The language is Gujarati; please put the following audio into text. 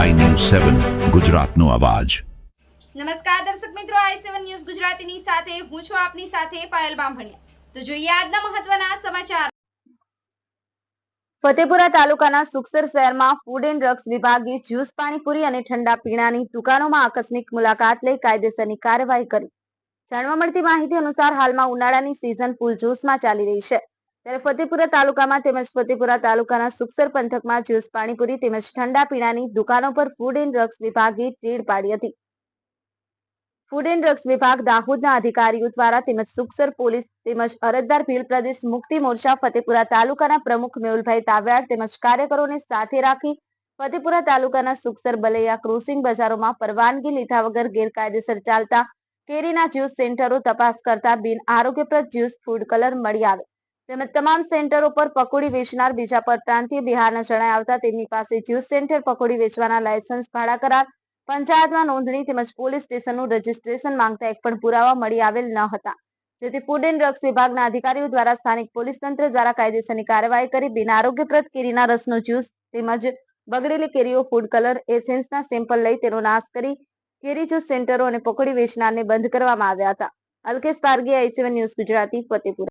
સેવન ગુજરાતનો અવાજ. નમસ્કાર દર્શક મિત્રો આઈ સેવન ન્યૂઝ ગુજરાતીની સાથે હું છું આપની સાથે પાયલ બામભણિયા. તો જોઈએ આજના મહત્વના સમાચાર. ફતેપુરા તાલુકાના સુખસર શહેરમાં ફૂડ એન્ડ ડ્રગ્સ વિભાગે જ્યુસ પાણીપુરી અને ઠંડા પીણાની દુકાનોમાં આકસ્મિક મુલાકાત લઈ કાયદેસરની કાર્યવાહી કરી. જાણવા મળતી માહિતી અનુસાર હાલમાં ઉનાળાની સિઝન પૂરજોશમાં ચાલી રહી છે. ત્યારે ફતેપુરા તાલુકામાં તેમજ ફતેપુરા તાલુકાના સુખસર પંથકમાં જ્યુસ, પાણીપુરી તેમજ ઠંડા પીણાની દુકાનો પર ફૂડ એન્ડ ડ્રગ્સ વિભાગે રેડ પાડી હતી. ફૂડ એન્ડ ડ્રગ્સ વિભાગ દાહોદના અધિકારીઓ દ્વારા તેમજ સુખસર પોલીસ તેમજ અરજદાર ભીલ પ્રદેશ મુક્તિ મોરચા ફતેપુરા તાલુકાના પ્રમુખ મેહુલભાઈ તાવ્યાર તેમજ કાર્યકરોને સાથે રાખી ફતેપુરા તાલુકાના સુખસર બલૈયા ક્રોસિંગ બજારોમાં પરવાનગી લીધા વગર ગેરકાયદેસર ચાલતા કેરીના જ્યુસ સેન્ટરો તપાસ કરતા બિન આરોગ્યપ્રદ જ્યુસ ફૂડ કલર મળી આવે. તેમજ તમામ સેન્ટરો પર પકોડી વેચનાર બીજા પરપ્રાંતીય બિહારના જણાય આવતા તેમની પાસે જ્યુસ સેન્ટર પકોડી વેચવાના લાયસન્સ ભાડા કરાર, પંચાયતમાં નોંધણી તેમજ પોલીસ સ્ટેશનનું રજીસ્ટ્રેશન માંગતા એક પણ પુરાવા મળી આવેલ ન હતા. જેથી ફૂડ એન્ડ ડ્રગ્સ વિભાગના અધિકારીઓ દ્વારા સ્થાનિક પોલીસ તંત્ર દ્વારા કાયદેસરની કાર્યવાહી કરી, બિના આરોગ્યપ્રદ કેરીના રસનો જ્યુસ તેમજ બગડેલી કેરીઓ ફૂડ કલર એસેન્સના સેમ્પલ લઈ તેનો નાશ કરી કેરી જ્યુસ સેન્ટરો અને પકોડી વેચનારને બંધ કરવામાં આવ્યા હતા. Alkesh Pargi I C one news Gujarati, Fatepura.